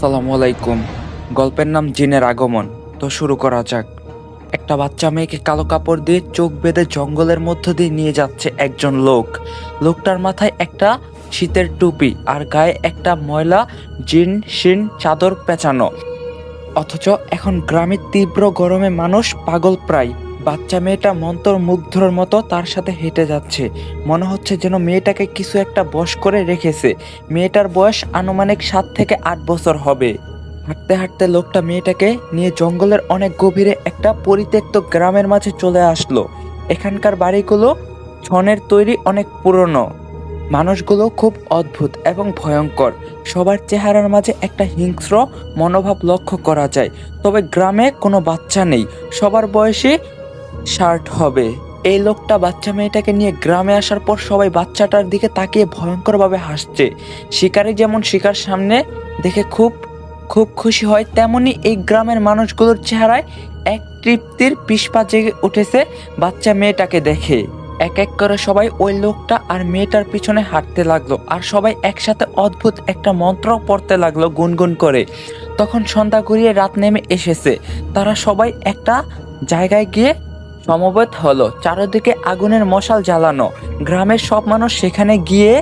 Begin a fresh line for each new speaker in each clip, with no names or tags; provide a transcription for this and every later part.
আসসালামু আলাইকুম। গল্পের নাম জিনের আগমন। তো শুরু করা যাক। একটা বাচ্চা মেয়েকে কালো কাপড় দিয়ে চোখ বেঁধে জঙ্গলের মধ্য দিয়ে নিয়ে যাচ্ছে একজন লোক। লোকটার মাথায় একটা শীতের টুপি আর গায়ে একটা ময়লা জিন, শিন, চাদর পেঁচানো। অথচ এখন গ্রামের তীব্র গরমে মানুষ পাগল প্রায়। বাচ্চা মেয়েটা মন্তর মুগ্ধর মতো তার সাথে হেঁটে যাচ্ছে। মনে হচ্ছে যেন মেয়েটাকে কিছু একটা বশ করে রেখেছে। মেয়েটার বয়স আনুমানিক সাত থেকে আট বছর হবে। হাঁটতে হাঁটতে লোকটা মেয়েটাকে নিয়ে জঙ্গলের অনেক গভীরে একটা পরিত্যক্ত গ্রামের মাঝে চলে আসলো। এখানকার বাড়িগুলো ছনের তৈরি অনেক পুরনো। মানুষগুলো খুব অদ্ভুত এবং ভয়ঙ্কর। সবার চেহারার মাঝে একটা হিংস্র মনোভাব লক্ষ্য করা যায়। তবে গ্রামে কোনো বাচ্চা নেই। সবার বয়সে ষাট হবে। এই লোকটা বাচ্চা মেয়েটাকে নিয়ে গ্রামে আসার পর সবাই বাচ্চাটার দিকে তাকিয়ে ভয়ঙ্করভাবে হাসছে। শিকারি যেমন শিকার সামনে দেখে খুব খুব খুশি হয়, তেমনি এই গ্রামের মানুষগুলোর চেহারায় এক তৃপ্তির পিসপা জেগে উঠেছে বাচ্চা মেয়েটাকে দেখে। এক এক করে সবাই ওই লোকটা আর মেয়েটার পিছনে হাঁটতে লাগল আর সবাই একসাথে অদ্ভুত একটা মন্ত্র পড়তে লাগল গুনগুন করে। তখন সন্ধ্যা গড়িয়ে রাত নেমে এসেছে। তারা সবাই একটা জায়গায় গিয়ে সমবেত হলো, চারিদিকে আগুনের মশাল জ্বালানো। গ্রামের সব মানুষ সেখানে গিয়ে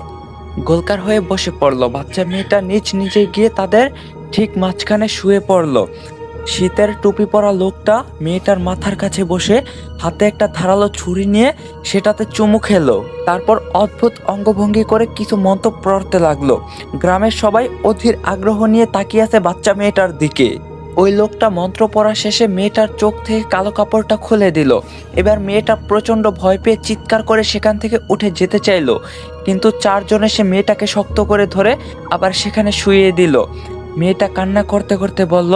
গোলকার হয়ে বসে পড়ল। বাচ্চা মেয়েটা নিচ নিচে গিয়ে তাদের ঠিক মাঝখানে শুয়ে পড়ল। শীতের টুপি পরা লোকটা মেয়েটার মাথার কাছে বসে হাতে একটা ধারালো ছুরি নিয়ে সেটাতে চুমু খেলো। তারপর অদ্ভুত অঙ্গভঙ্গি করে কিছু মন্তব্য পড়তে লাগল। গ্রামের সবাই অধীর আগ্রহ নিয়ে তাকিয়ে আছে বাচ্চা মেয়েটার দিকে। ওই লোকটা মন্ত্র পড়া শেষে মেয়েটার চোখ থেকে কালো কাপড়টা খুলে দিল। এবার মেয়েটা প্রচণ্ড ভয় পেয়ে চিৎকার করে সেখান থেকে উঠে যেতে চাইলো। কিন্তু চারজন এসে মেয়েটাকে শক্ত করে ধরে আবার সেখানে শুয়ে দিল। মেয়েটা কান্না করতে করতে বলল,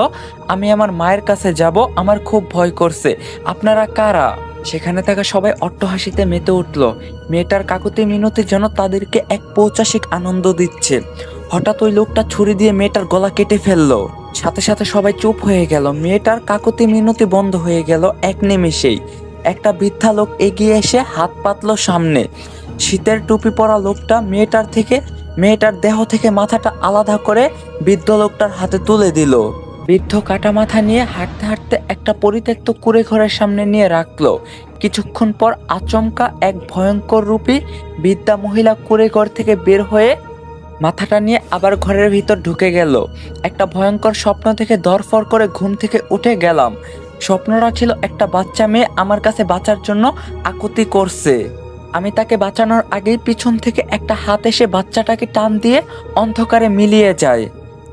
আমি আমার মায়ের কাছে যাব, আমার খুব ভয় করছে। আপনারা কারা? সেখানে থাকা সবাই অট্টহাসিতে মেতে উঠল। মেয়েটার কাকুতি মিনতি যেন তাদেরকে এক পৌচাশিক আনন্দ দিচ্ছে। হঠাৎ ওই লোকটা ছুরি দিয়ে মেয়েটার গলা কেটে ফেলল। সাথে সাথে সবাই চুপ হয়ে গেল। মেয়েটার কাকতি মিনতি বন্ধ হয়ে গেল এক নিমেষেই। একটা বৃদ্ধা লোক এগিয়ে এসে হাত পাতলো সামনে। শীতের টুপি পরা লোকটা মেয়েটার থেকে, মেয়েটার দেহ থেকে মাথাটা আলাদা করে বৃদ্ধ লোকটার হাতে তুলে দিল। বৃদ্ধ কাটা মাথা নিয়ে হাঁটতে হাঁটতে একটা পরিত্যক্ত কুড়ে ঘরের সামনে নিয়ে রাখল। কিছুক্ষণ পর আচমকা এক ভয়ঙ্কর রূপী বৃদ্ধা মহিলা কুড়ে ঘর থেকে বের হয়ে মাথাটা নিয়ে আবার ঘরের ভিতর ঢুকে গেল। একটা ভয়ঙ্কর স্বপ্ন থেকে দরফর করে ঘুম থেকে উঠে গেলাম। স্বপ্নটা ছিল একটা বাচ্চা মেয়ে আমার কাছে বাঁচার জন্য আকুতি করছে। আমি তাকে বাঁচানোর আগেই পিছন থেকে একটা হাত এসে বাচ্চাটাকে টান দিয়ে অন্ধকারে মিলিয়ে যায়।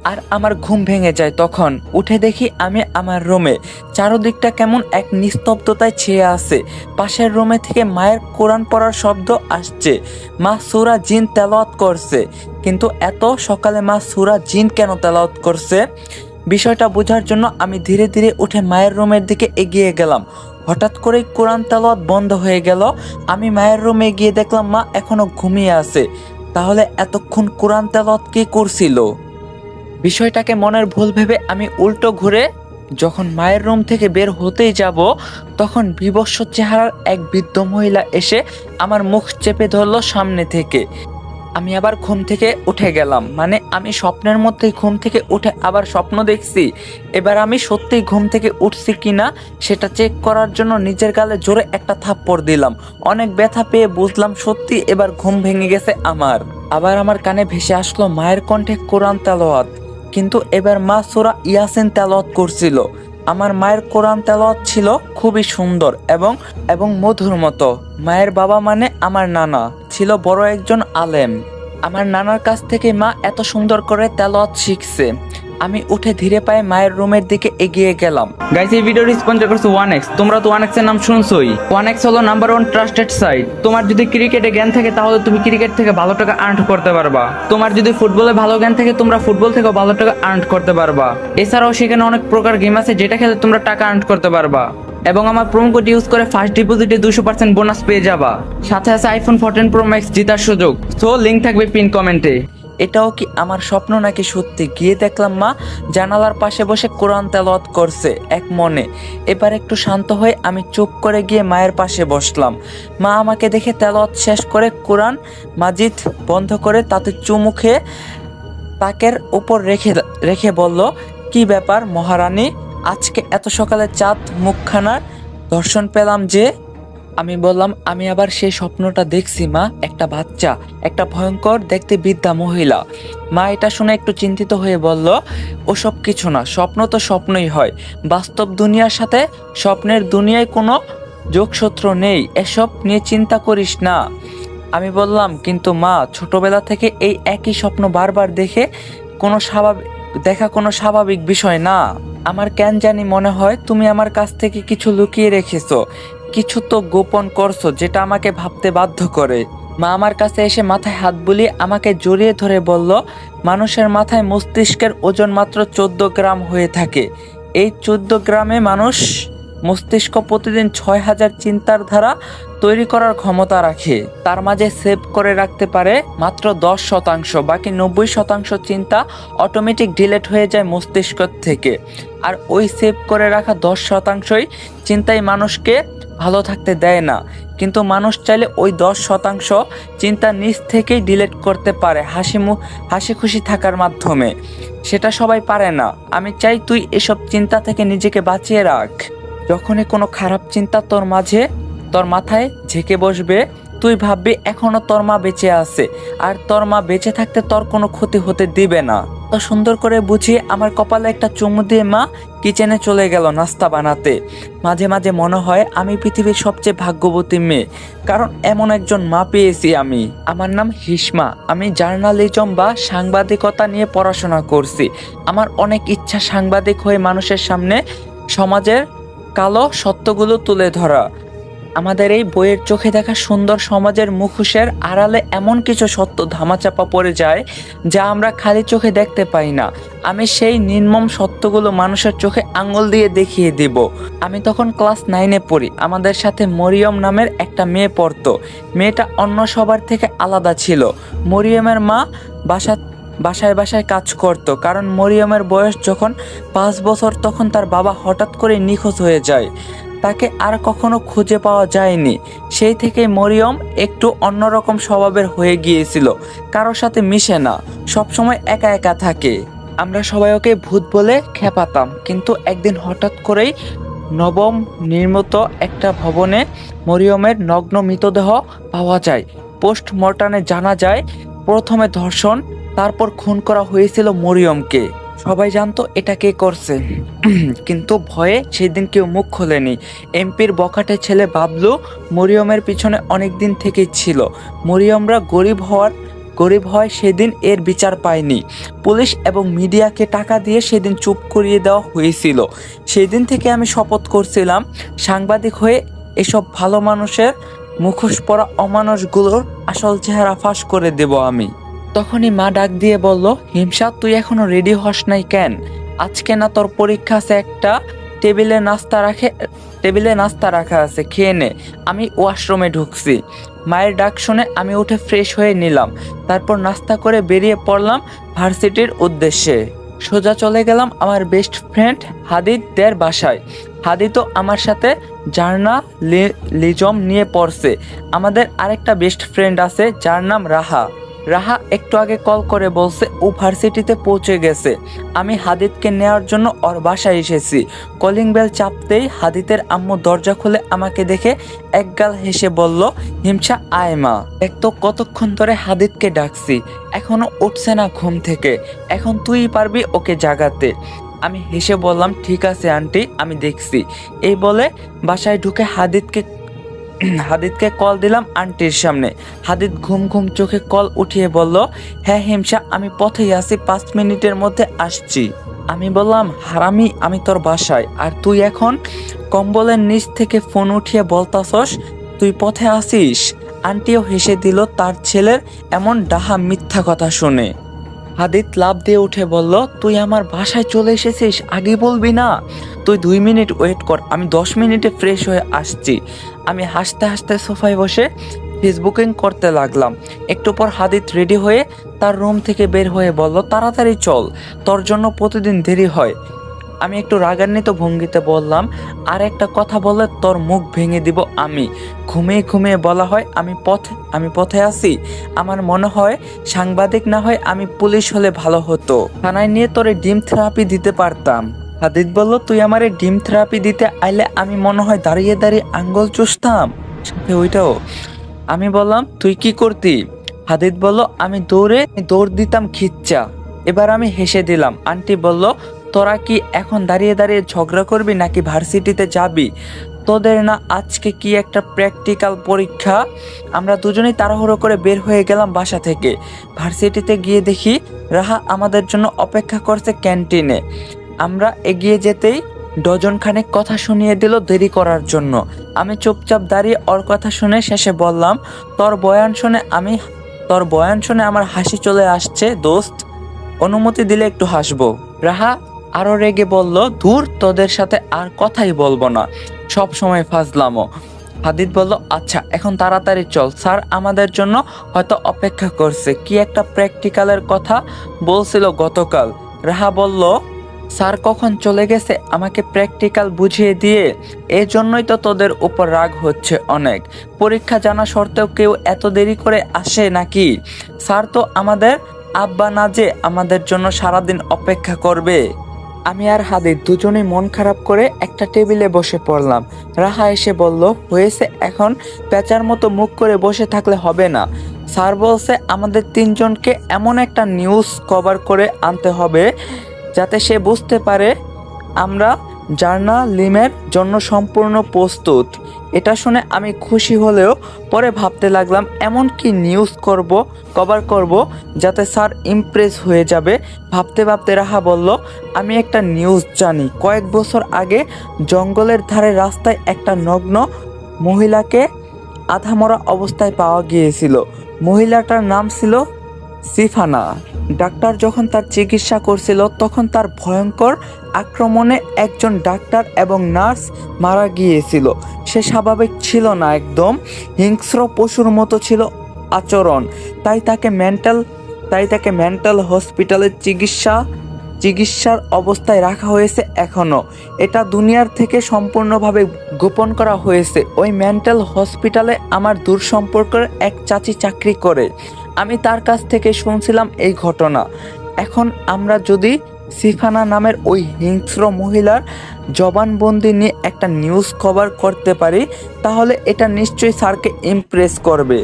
আর আমার ঘুম ভেঙে যায় তখন। উঠে দেখি আমি আমার রুমে। চারদিকটা কেমন এক নিস্তব্ধতায় ছেয়ে আছে। পাশের রুমে থেকে মায়ের কোরআন পড়ার শব্দ আসছে। মা সুরা জিন তেলাওয়াত করছে। কিন্তু এত সকালে মা সুরা জিন কেন তেলাওয়াত করছে? বিষয়টা বোঝার জন্য আমি ধীরে ধীরে উঠে মায়ের রুমের দিকে এগিয়ে গেলাম। হঠাৎ করেই কোরআন তেলাওয়াত বন্ধ হয়ে গেল। আমি মায়ের রুমে গিয়ে দেখলাম মা এখনও ঘুমিয়ে আছে। তাহলে এতক্ষণ কোরআন তেলাওয়াত কি করছিল? বিষয়টাকে মনের ভুল ভেবে আমি উল্টো ঘুরে যখন মায়ের রুম থেকে বের হতেই যাব, তখন বিবস্ব চেহারার এক বৃদ্ধ মহিলা এসে আমার মুখ চেপে ধরলো সামনে থেকে। আমি আবার ঘুম থেকে উঠে গেলাম। মানে আমি স্বপ্নের মধ্যেই ঘুম থেকে উঠে আবার স্বপ্ন দেখছি। এবার আমি সত্যিই ঘুম থেকে উঠছি কিনা, সেটা চেক করার জন্য নিজের গালে জোরে একটা থাপ্পড় দিলাম। অনেক ব্যথা পেয়ে বুঝলাম সত্যি এবার ঘুম ভেঙে গেছে আমার। আবার আমার কানে ভেসে আসলো মায়ের কণ্ঠে কোরআন তেলাওয়াত। কিন্তু এবার মা সুরা ইয়াসিন তেলত করছিল। আমার মায়ের কোরআন তেলত ছিল খুবই সুন্দর এবং এবং মধুর মতো। মায়ের বাবা মানে আমার নানা, ছিল বড় একজন আলেম। আমার নানার কাছ থেকে মা এত সুন্দর করে তেলাওয়াত শিখছে। আমি উঠে ধীরে পায়ে মায়ের রুমের দিকে এগিয়ে গেলাম।
গাইস এই ভিডিওটি স্পন্সর করছে ওয়ান এক্স তোমরা তো ওয়ান এক্সের নাম শুনছোই। ওয়ান এক্স হলো নাম্বার ওয়ান ট্রাস্টেড সাইট তোমার যদি ক্রিকেটে জ্ঞান থাকে, তাহলে তুমি ক্রিকেট থেকে ভালো টাকা আর্ন করতে পারবা। তোমার যদি ফুটবলে ভালো জ্ঞান থাকে, তোমরা ফুটবল থেকে ভালো টাকা আর্ন করতে পারবা। এছাড়াও সেখানে অনেক প্রকার গেম আছে, যেটা খেলে তোমরা টাকা আর্ন করতে পারবা। এবং আমার প্রোমো কোড ইউজ করে ফার্স্ট ডিপোজিটে দুশো পার্সেন্ট বোনাস পেয়ে যাবা। সাথে আছে আইফোন ফোরটিন প্রো ম্যাক্স জেতার সুযোগ। সো লিঙ্ক থাকবে পিন কমেন্টে
এটাও কি আমার স্বপ্ন নাকি সত্যি? গিয়ে দেখলাম মা, জানালার পাশে বসে কোরআন তেলাওয়াত করছে, এক মনে। এবার একটু শান্ত হয়ে আমি চুপ করে গিয়ে মায়ের পাশে বসলাম। মা আমাকে দেখে তেলাওয়াত শেষ করে কোরআন মাজিদ বন্ধ করে তাতে চুমু খেয়ে তাকের উপর রেখে রেখে বলল, কি ব্যাপার মহারানী? আজকে এত সকালে চাঁদ মুখখানার দর্শন পেলাম যে আমি বললাম, আমি আবার সেই স্বপ্নটা দেখছি, মা। একটা বাচ্চা, একটা ভয়ঙ্কর দেখতে বিদ্যা মহিলা। মা এটা শুনে একটু চিন্তিত হয়ে বলল, ওসব কিছু না, স্বপ্ন তো স্বপ্নই হয়। বাস্তব দুনিয়ার সাথে স্বপ্নের দুনিয়ায় কোনো যোগসূত্র নেই। এসব নিয়ে চিন্তা করিস না। আমি বললাম, কিন্তু মা, ছোটবেলা থেকে এই একই স্বপ্ন বারবার দেখে কোনো স্বাভাবিক দেখা কোনো স্বাভাবিক বিষয় না। আমার কেন জানি মনে হয় তুমি আমার কাছ থেকে কিছু লুকিয়ে রেখেছো। কিছু তো গোপন করছ যেটা আমাকে ভাবতে বাধ্য করে। মা আমার কাছে এসে মাথায় হাত বুলিয়ে আমাকে জড়িয়ে ধরে বলল, মানুষের মাথায় মস্তিষ্কের ওজন মাত্র চোদ্দ গ্রাম হয়ে থাকে। এই চোদ্দ গ্রামে মানুষ মস্তিষ্ক প্রতিদিন ছয় হাজার চিন্তার ধারা তৈরি করার ক্ষমতা রাখে। তার মাঝে সেভ করে রাখতে পারে মাত্র দশ শতাংশ, বাকি নব্বই শতাংশ চিন্তা অটোমেটিক ডিলেট হয়ে যায় মস্তিষ্ক থেকে। আর ওই সেভ করে রাখা দশ শতাংশই চিন্তাই মানুষকে ভালো থাকতে দেয় না। কিন্তু মানুষ চাইলে ওই দশ শতাংশ চিন্তা নিজ থেকেই ডিলেট করতে পারে হাসি মুখ হাসি খুশি থাকার মাধ্যমে। সেটা সবাই পারে না। আমি চাই তুই এসব চিন্তা থেকে নিজেকে বাঁচিয়ে রাখ। যখনই কোনো খারাপ চিন্তা তোর মাঝে, তোর মাথায় ঝেঁকে বসবে, তুই ভাববি এখনও তোর মা বেঁচে আছে, আর তোর মা বেঁচে থাকতে তোর কোনো ক্ষতি হতে দিবে না। তো সুন্দর করে বুঝিয়ে আমার কপালে একটা চুমু দিয়ে মা কিচেনে চলে গেল নাস্তা বানাতে। মাঝে মাঝে মনে হয় আমি পৃথিবীর সবচেয়ে ভাগ্যবতী মেয়ে, কারণ এমন একজন মা পেয়েছি আমি। আমার নাম হিসমা। আমি জার্নালিজম বা সাংবাদিকতা নিয়ে পড়াশোনা করছি। আমার অনেক ইচ্ছা সাংবাদিক হয়ে মানুষের সামনে সমাজের কালো সত্যগুলো তুলে ধরা। আমাদের এই বইয়ের চোখে দেখা সুন্দর সমাজের মুখোশের আড়ালে এমন কিছু সত্য ধামাচাপা পড়ে যায়, যা আমরা খালি চোখে দেখতে পাই না। আমি সেই নির্মম সত্যগুলো মানুষের চোখে আঙুল দিয়ে দেখিয়ে দিব। আমি তখন ক্লাস নাইনে পড়ি, আমাদের সাথে মরিয়ম নামের একটা মেয়ে পড়তো। মেয়েটা অন্য সবার থেকে আলাদা ছিল। মরিয়মের মা বাসা বাসায় বাসায় কাজ করত, কারণ মরিয়মের বয়স যখন পাঁচ বছর তখন তার বাবা হঠাৎ করে নিখোঁজ হয়ে যায়। তাকে আর কখনো খুঁজে পাওয়া যায়নি। সেই থেকে মরিয়ম একটু অন্যরকম স্বভাবের হয়ে গিয়েছিল, কারোর সাথে মিশে না, সবসময় একা একা থাকে। আমরা সবাই ওকে ভূত বলে খেপাতাম, কিন্তু একদিন হঠাৎ করেই নবম নির্মিত একটা ভবনে মরিয়মের নগ্ন মৃতদেহ পাওয়া যায়। পোস্টমর্টমে জানা যায়, প্রথমে ধর্ষণ তারপর খুন করা হয়েছিল মরিয়মকে। সবাই জানতো এটা কে করছে। কিন্তু ভয়ে সেদিন কেউ মুখ খোলেনি। এমপির বখাটে ছেলে বাবলু মরিয়মের পিছনে অনেক দিন থেকেই ছিল। মরিয়মরা গরিব হওয়ার গরিব হয় সেদিন এর বিচার পায়নি। পুলিশ এবং মিডিয়াকে টাকা দিয়ে সেদিন চুপ করিয়ে দেওয়া হয়েছিল। সেদিন থেকে আমি শপথ করছিলাম, সাংবাদিক হয়ে এসব ভালো মানুষের মুখোশ পরা অমানুষগুলোর আসল চেহারা ফাঁস করে দেব আমি। তখনই মা ডাক দিয়ে বলল হিমসা তুই এখনও রেডি হস নাই কেন? আজকে না তোর পরীক্ষা আছে একটা, টেবিলে নাস্তা রাখে, টেবিলে নাস্তা রাখা আছে, খেয়ে নে। আমি ওয়াশরুমে ঢুকছি। মায়ের ডাক শুনে আমি উঠে ফ্রেশ হয়ে নিলাম। তারপর নাস্তা করে বেরিয়ে পড়লাম ভার্সিটির উদ্দেশ্যে। সোজা চলে গেলাম আমার বেস্ট ফ্রেন্ড হাদিদদের বাসায়। হাদিদও আমার সাথে জার্না লিজম নিয়ে পড়ছে। আমাদের আরেকটা বেস্ট ফ্রেন্ড আছে, যার নাম রাহা। রাহা একটু আগে কল করে বলছে ও ভার্সিটিতে পৌঁছে গেছে। আমি হাদিদকে নেওয়ার জন্য ওর বাসায় এসেছি। কলিং বেল চাপতেই হাদিদের আম্মু দরজা খুলে আমাকে দেখে একগাল হেসে বলল হিমসা আয় মা। এক তো কতক্ষণ ধরে হাদিদকে ডাকছি। এখনও উঠছে না ঘুম থেকে। এখন তুই পারবি ওকে জাগাতে। আমি হেসে বললাম, ঠিক আছে, আন্টি। আমি দেখছি। এই বলে বাসায় ঢুকে হাদিদকে হাদিদকে কল দিলাম আন্টির সামনে। হাদিদ ঘুম ঘুম চোখে কল উঠিয়ে বলল হ্যাঁ হিমসা আমি পথেই আছি, পাঁচ মিনিটের মধ্যে আসছি। আমি বললাম, হারামি, আমি তোর বাসায়। আর তুই এখন কম্বলের নিচ থেকে ফোন উঠিয়ে বলতাছস, তুই পথে আসিস? আন্টিও হেসে দিল, তার ছেলের এমন ডাহা মিথ্যা কথা শুনে। হাদিদ লাভ দিয়ে উঠে বলল, তুই আমার বাসায় চলে এসেছিস, আগে বলবি না। তুই দুই মিনিট ওয়েট কর, আমি দশ মিনিটে ফ্রেশ হয়ে আসছি। আমি হাসতে হাসতে সোফায় বসে ফেসবুকিং করতে লাগলাম। একটু পর হাদিত রেডি হয়ে তার রুম থেকে বের হয়ে বলল, তাড়াতাড়ি চল, তোর জন্য প্রতিদিন দেরি হয়। আমি একটু রাগান্বিত ভঙ্গিতে বললাম, আর একটা কথা বলে তোর মুখ ভেঙে দিব আমি। ঘুমিয়ে ঘুমিয়ে বলা হয়, আমি পথ, আমি পথে আছি। আমার মনে হয় সাংবাদিক না হয় আমি পুলিশ হলে ভালো হতো। থানায় নিয়ে তোরে ডিম থেরাপি দিতে পারতাম। হাদিদ বলল, তুই আমারে ডিম থেরাপি দিতে আইলে আমি মনে হয় দাঁড়িয়ে দাঁড়িয়ে আঙ্গুল চুষতাম। সাথে ওইটাও। আমি বললাম, তুই কি করতি? হাদিদ বলল, আমি দৌড়ে, দৌড় দিতাম খিচ্চা। এবার আমি হেসে দিলাম। আন্টি বলল তোরা কি এখন দাঁড়িয়ে দাঁড়িয়ে ঝগড়া করবি নাকি ভার্সিটিতে যাবি? তোদের না আজকে কি একটা প্র্যাকটিক্যাল পরীক্ষা? আমরা দুজনেই তাড়াহুড়ো করে বের হয়ে গেলাম বাসা থেকে। ভার্সিটিতে গিয়ে দেখি রাহা আমাদের জন্য অপেক্ষা করছে ক্যান্টিনে। আমরা এগিয়ে যেতেই ডজন খানেক কথা শুনিয়ে দিল দেরি করার জন্য। আমি চুপচাপ দাঁড়িয়ে ওর কথা শুনে শেষে বললাম, তোর বয়ান শুনে আমি, তোর বয়ান শুনে আমার হাসি চলে আসছে, দোস্ত। অনুমতি দিলে একটু হাসবো। রাহা আরও রেগে বলল দূর তোদের সাথে আর কথাই বলব না। সব সময় ফাজলামো। হাদিদ বলল আচ্ছা এখন তাড়াতাড়ি চল। স্যার আমাদের জন্য হয়তো অপেক্ষা করছে। কি একটা প্র্যাকটিক্যালের কথা বলছিল গতকাল। রাহা বলল, স্যার কখন চলে গেছে? আমাকে প্র্যাকটিক্যাল বুঝিয়ে দিয়ে। এই জন্যই তো তোদের উপর রাগ হচ্ছে অনেক। পরীক্ষা জানা সত্ত্বেও কেউ এত দেরি করে আসে নাকি? স্যার তো আমাদের আব্বা না যে আমাদের জন্য সারাদিন অপেক্ষা করবে। আমি আর হাদি দুজনে মন খারাপ করে একটা টেবিলে বসে পড়লাম। রাহা এসে বলল, হয়েছে এখন। পেঁচার মতো মুখ করে বসে থাকলে হবে না। স্যার বলছে, আমাদের তিনজনকে এমন একটা নিউজ কভার করে আনতে হবে যাতে সে বুঝতে পারে আমরা জার্নালিমের জন্য সম্পূর্ণ প্রস্তুত। এটা শুনে আমি খুশি হলেও পরে ভাবতে লাগলাম, এমন কি নিউজ করব কভার করব, যাতে স্যার ইমপ্রেস হয়ে যাবে। ভাবতে ভাবতে রাহা বলল, আমি একটা নিউজ জানি। কয়েক বছর আগে জঙ্গলের ধারে রাস্তায় একটা নগ্ন মহিলাকে আধামরা অবস্থায় পাওয়া গিয়েছিল। মহিলাটার নাম ছিল সিফানা, ডাক্তার যখন তার চিকিৎসা করছিল, তখন তার ভয়ঙ্কর আক্রমণে একজন ডাক্তার এবং নার্স মারা গিয়েছিল। সে স্বাভাবিক ছিল না একদম, হিংস্র পশুর মতো ছিল আচরণ। তাই তাকে মেন্টাল, তাই তাকে মেন্টাল হসপিটালের চিকিৎসা, চিকিৎসার অবস্থায় রাখা হয়েছে এখনও এটা দুনিয়ার থেকে সম্পূর্ণভাবে গোপন করা হয়েছে। ওই মেন্টাল হসপিটালে আমার দূর সম্পর্কের এক চাচি চাকরি করে। আমি তার কাছ থেকে শুনছিলাম এই ঘটনা। এখন আমরা যদি সিফানা নামের ওই হিংস্র মহিলার জবানবন্দি নিয়ে একটা নিউজ কভার করতে পারি, তাহলে এটা নিশ্চয়ই স্যারকে ইমপ্রেস করবে।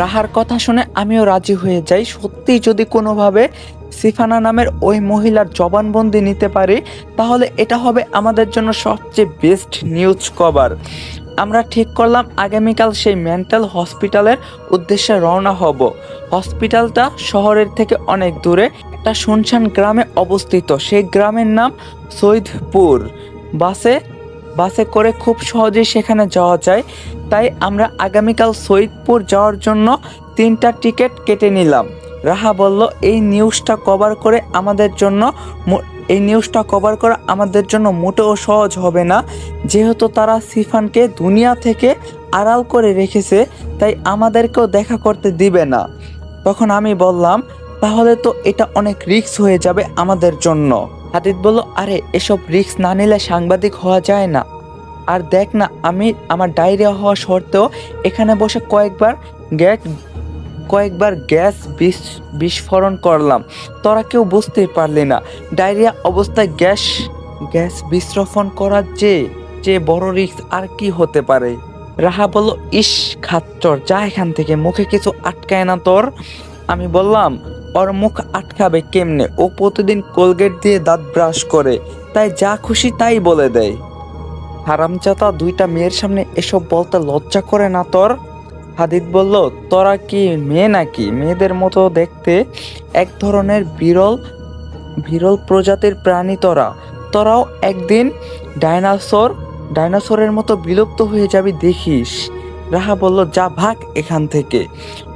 রাহার কথা শুনে আমিও রাজি হয়ে যাই। সত্যি যদি কোনোভাবে সিফানা নামের ওই মহিলার জবানবন্দি নিতে পারি, তাহলে এটা হবে আমাদের জন্য সবচেয়ে বেস্ট নিউজ কভার আমরা ঠিক করলাম আগামীকাল সেই মেন্টাল হসপিটালের উদ্দেশ্যে রওনা হব। হসপিটালটা শহরের থেকে অনেক দূরে একটা শুনশান গ্রামে অবস্থিত। সেই গ্রামের নাম সৈদপুর। বাসে বাসে করে খুব সহজেই সেখানে যাওয়া যায়। তাই আমরা আগামীকাল সৈদপুর যাওয়ার জন্য তিনটা টিকিট কেটে নিলাম। রাহা বলল, এই নিউজটা কভার করে আমাদের জন্য এই নিউজটা কভার করা আমাদের জন্য মোটেও সহজ হবে না। যেহেতু তারা সিফানকে দুনিয়া থেকে আড়াল করে রেখেছে, তাই আমাদেরকেও দেখা করতে দিবে না। তখন আমি বললাম, তাহলে তো এটা অনেক রিস্ক হয়ে যাবে আমাদের জন্য। হাদিদ বলল, আরে, এসব রিস্ক না নিলে সাংবাদিক হওয়া যায় না। আর দেখ না, আমি আমার ডায়রিয়া হওয়া সত্ত্বেও এখানে বসে কয়েকবার গ্যাস কয়েকবার গ্যাস বিস- বিস্ফোরণ করলাম। তোরা কেউ বুঝতেই পারলি না। ডায়রিয়া অবস্থায় গ্যাস গ্যাস বিস্ফোরণ করার যে যে বড় রিস্ক আর কি হতে পারে? রাহা বলল, ইস, খাচ্চর, যা এখান থেকে, মুখে কিছু আটকায় না তোর? আমি বললাম, ওর মুখ আটকাবে কেমনে? ও প্রতিদিন কোলগেট দিয়ে দাঁত ব্রাশ করে, তাই যা খুশি তাই বলে দেয়। হারামজাতা দুইটা মেয়ের সামনে এসব বলতে লজ্জা করে না তোর? হাদিদ বলল, তোরা কি মেয়ে নাকি? মেয়েদের মতো দেখতে এক ধরনের বিরল বিরল প্রজাতির প্রাণী তোরা। তোরাও একদিন ডাইনোসর, ডাইনোসরের মতো বিলুপ্ত হয়ে যাবি, দেখিস। রাহা বলল, যা ভাগ এখান থেকে।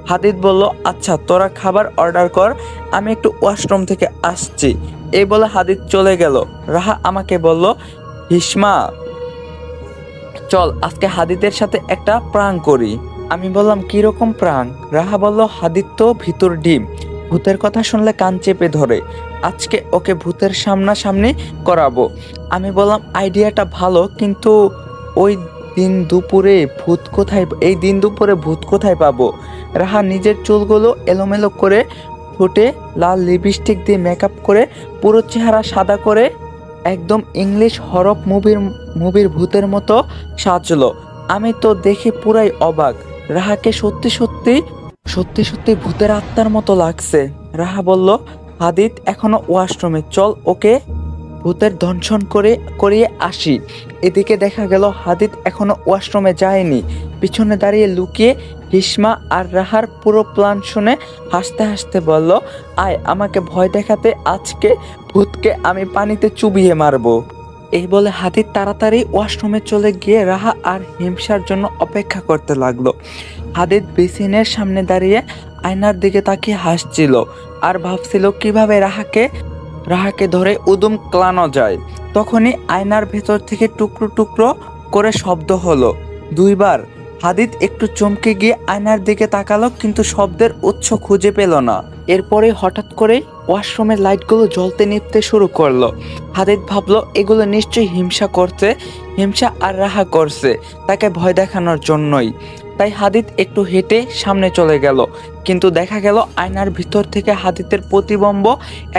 হাদিদ বলল আচ্ছা তোরা খাবার অর্ডার কর, আমি একটু ওয়াশরুম থেকে আসছি। এই বলে হাদিদ চলে গেল। রাহা আমাকে বলল, হিসমা, চল, আজকে হাদিদের সাথে একটা প্রাণ করি। আমি বললাম, কীরকম প্রাণ? রাহা বলল হাদিদ তো ভিতর ডিম। ভূতের কথা শুনলে কান চেপে ধরে। আজকে ওকে ভূতের সামনাসামনি করাবো। আমি বললাম, আইডিয়াটা ভালো, কিন্তু ওই দিন দুপুরে ভূত কোথায়, এই দিন দুপুরে ভূত কোথায় পাবো? রাহা নিজের চুলগুলো এলোমেলো করে ফুটে লাল লিপস্টিক দিয়ে মেকআপ করে পুরো চেহারা সাদা করে একদম ইংলিশ হরফ মুভির মুভির ভূতের মতো সাজলো। আমি তো দেখে পুরাই অবাক। রাহাকে সত্যি সত্যি সত্যি সত্যি ভূতের আত্মার মতো লাগছে। রাহা বলল হাদিত এখনও ওয়াশরুমে, চল ওকে ভূতের দংশন করে, করিয়ে আসি। এদিকে দেখা গেল হাদিত এখনও ওয়াশরুমে যায়নি। পিছনে দাঁড়িয়ে লুকিয়ে হিসমা আর রাহার পুরো প্ল্যান শুনে হাসতে হাসতে বলল, আয়, আমাকে ভয় দেখাতে আজকে ভূতকে আমি পানিতে চুবিয়ে মারবো। এই বলে হাতি তাড়াতাড়ি ওয়াশরুমে চলে গিয়ে রাহা আর হিমসার জন্য অপেক্ষা করতে লাগল। হাদিদ বেসিনের সামনে দাঁড়িয়ে আয়নার দিকে তাকিয়ে হাসছিল আর ভাবছিল কীভাবে রাহাকে রাহাকে ধরে উদুম ক্লানো যায়। তখনই আয়নার ভেতর থেকে টুকরো টুকরো করে শব্দ হলো, দুইবার হাদিদ একটু চমকে গিয়ে আয়নার দিকে তাকালো, কিন্তু শব্দের উৎস খুঁজে পেল না। এরপরে হঠাৎ করে ওয়াশরুমের লাইটগুলো জ্বলতে নিভতে শুরু করল। হাদিদ ভাবলো, এগুলো নিশ্চয়ই হিংসা করছে হিংসা আর রাহা করছে, তাকে ভয় দেখানোর জন্যই। তাই হাদিদ একটু হেঁটে সামনে চলে গেল, কিন্তু দেখা গেল আয়নার ভিতর থেকে হাদিদের প্রতিবম্ব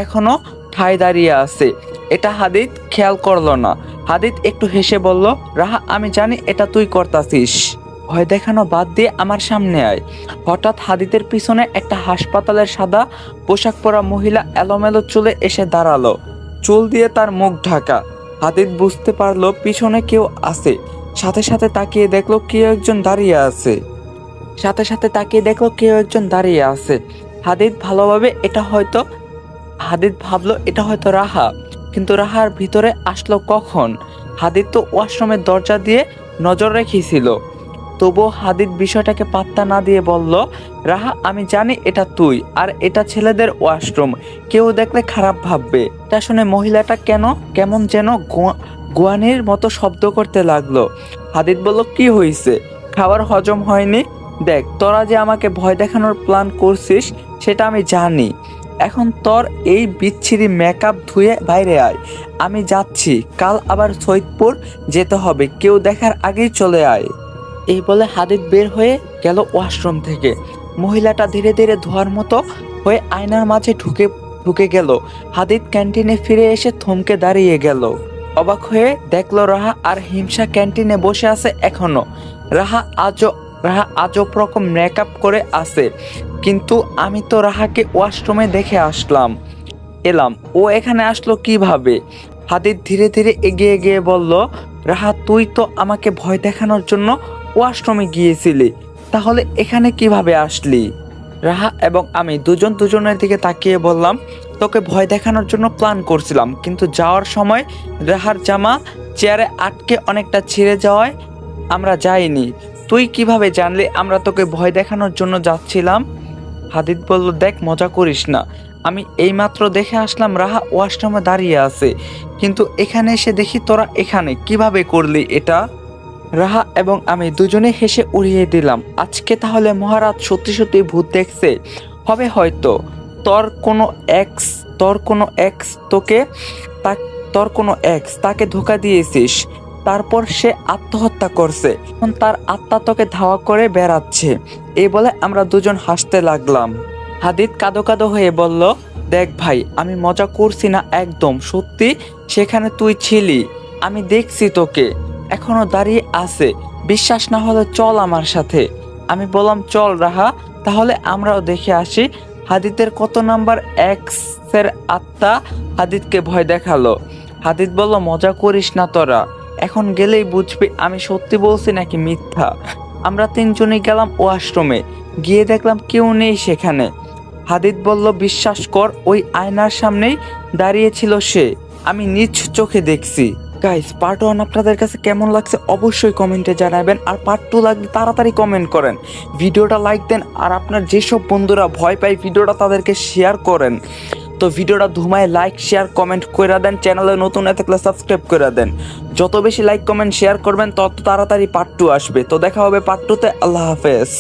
এখনও ঠায় দাঁড়িয়ে আছে। এটা হাদিদ খেয়াল করল না। হাদিদ একটু হেসে বলল, রাহা, আমি জানি এটা তুই করতাছিস। ভয় দেখানো বাদ দিয়ে আমার সামনে আয়। হঠাৎ হাদিদের পিছনে একটা হাসপাতালের সাদা পোশাক পরা মহিলা এলোমেলো চুলে এসে দাঁড়াল। চুল দিয়ে তার মুখ ঢাকা। হাদিদ বুঝতে পারল পিছনে কেউ আছে। সাথে সাথে তাকিয়ে দেখল কেউ একজন দাঁড়িয়ে আছে। সাথে সাথে তাকিয়ে দেখল কেউ একজন দাঁড়িয়ে আছে। হাদিদ ভালোভাবে এটা হয়তো, হাদিদ ভাবলো এটা হয়তো রাহা। কিন্তু রাহার ভিতরে আসলো কখন? হাদিদ তো ওয়াশরুমের দরজা দিয়ে নজর রেখেছিল। তবুও হাদিদ বিষয়টাকে পাত্তা না দিয়ে বলল, রাহা, আমি জানি এটা তুই আর এটা ছেলেদের ওয়াশরুম। কেউ দেখলে খারাপ ভাববে। এটা শুনে মহিলাটা কেন, কেমন যেন গোয়া- গোয়ানির মতো শব্দ করতে লাগল। হাদিদ বলল, কি হয়েছে খাবার হজম হয়নি? দেখ, তোরা যে আমাকে ভয় দেখানোর প্ল্যান করছিস, সেটা আমি জানি। এখন তোর এই বিচ্ছিরি মেকআপ ধুয়ে বাইরে আয়। আমি যাচ্ছি, কাল আবার সৈদপুর যেতে হবে। কেউ দেখার আগেই চলে আয়। এই বলে হাদিদ বের হয়ে গেল ওয়াশরুম থেকে। মহিলাটা ধীরে ধীরে ধোয়ার মতো হয়ে আয়নার মাঝে ঢুকে ঢুকে গেল। হাদিদ ক্যান্টিনে ফিরে এসে থমকে দাঁড়িয়ে গেল। অবাক হয়ে দেখল রাহা আর হিমসা ক্যান্টিনে বসে আছে এখনও। রাহা আজও, রাহা আজব রকম মেকআপ করে আছে। কিন্তু আমি তো রাহাকে ওয়াশরুমে দেখে আসলাম। এলাম, ও এখানে আসলো কীভাবে? হাদিদ ধীরে ধীরে এগিয়ে গিয়ে বলল, রাহা, তুই তো আমাকে ভয় দেখানোর জন্য ওয়াশরুমে গিয়েছিলি, তাহলে এখানে কীভাবে আসলি? রাহা এবং আমি দুজন দুজনের দিকে তাকিয়ে বললাম, তোকে ভয় দেখানোর জন্য প্ল্যান করছিলাম, কিন্তু যাওয়ার সময় রাহার জামা চেয়ারে আটকে অনেকটা ছিঁড়ে যাওয়ায় আমরা যাইনি। তুই কীভাবে জানলি আমরা তোকে ভয় দেখানোর জন্য যাচ্ছিলাম? হাদিদ বলল, দেখ, মজা করিস না। আমি এইমাত্র দেখে আসলাম রাহা ওয়াশরুমে দাঁড়িয়ে আছে, কিন্তু এখানে এসে দেখি তোরা এখানে, কীভাবে করলি এটা? রাহা এবং আমি দুজনে হেসে উড়িয়ে দিলাম। আজকে তাহলে মহারাজ সত্যি সত্যি ভূত দেখছে। হবে হয়তো। তোর কোনো এক্স তোর কোনো এক্স তোকে তা- তোর কোনো এক্স তাকে ধোকা দিয়েছিস। তারপর সে আত্মহত্যা করছে। এখন তার আত্মা তোকে ধাওয়া করে বেড়াচ্ছে। এই বলে আমরা দুজন হাসতে লাগলাম। হাদিদ কাদো কাদো হয়ে বলল, দেখ ভাই, আমি মজা করছি না একদম। সত্যি, সেখানে তুই ছিলি। আমি দেখছি তোকে। এখনও দাঁড়িয়ে আছে। বিশ্বাস না হলে চল আমার সাথে। আমি বললাম, চল রাহা, তাহলে আমরাও দেখে আসি। হাদিদের কত নাম্বার? এক্সের আত্মা হাদিদকে ভয় দেখাল। হাদিদ বলল, মজা করিস না তোরা। এখন গেলেই বুঝবি আমি সত্যি বলছি নাকি মিথ্যা। আমরা তিনজনই গেলাম ও আশ্রমে গিয়ে দেখলাম কেউ নেই সেখানে। হাদিদ বলল, বিশ্বাস কর, ওই আয়নার সামনেই দাঁড়িয়েছিল সে। আমি নিজ চোখে দেখছি। গাইস পার্ট ওয়ান আপনাদের কাছে কেমন লাগছে অবশ্যই কমেন্টে জানাবেন আর পার্ট টু লাগলে তাড়াতাড়ি কমেন্ট করেন। ভিডিওটা লাইক দেন আর আপনার যেসব বন্ধুরা ভয় পায় ভিডিওটা তাদেরকে শেয়ার করেন। তো ভিডিওটা ধুমায় লাইক শেয়ার কমেন্ট করে দেন, চ্যানেলে নতুন হয়ে থাকলে সাবস্ক্রাইব করে দেন। যত বেশি লাইক কমেন্ট শেয়ার করবেন, তত তাড়াতাড়ি পার্ট টু আসবে। তো দেখা হবে পার্ট টুতে আল্লাহ হাফেজ।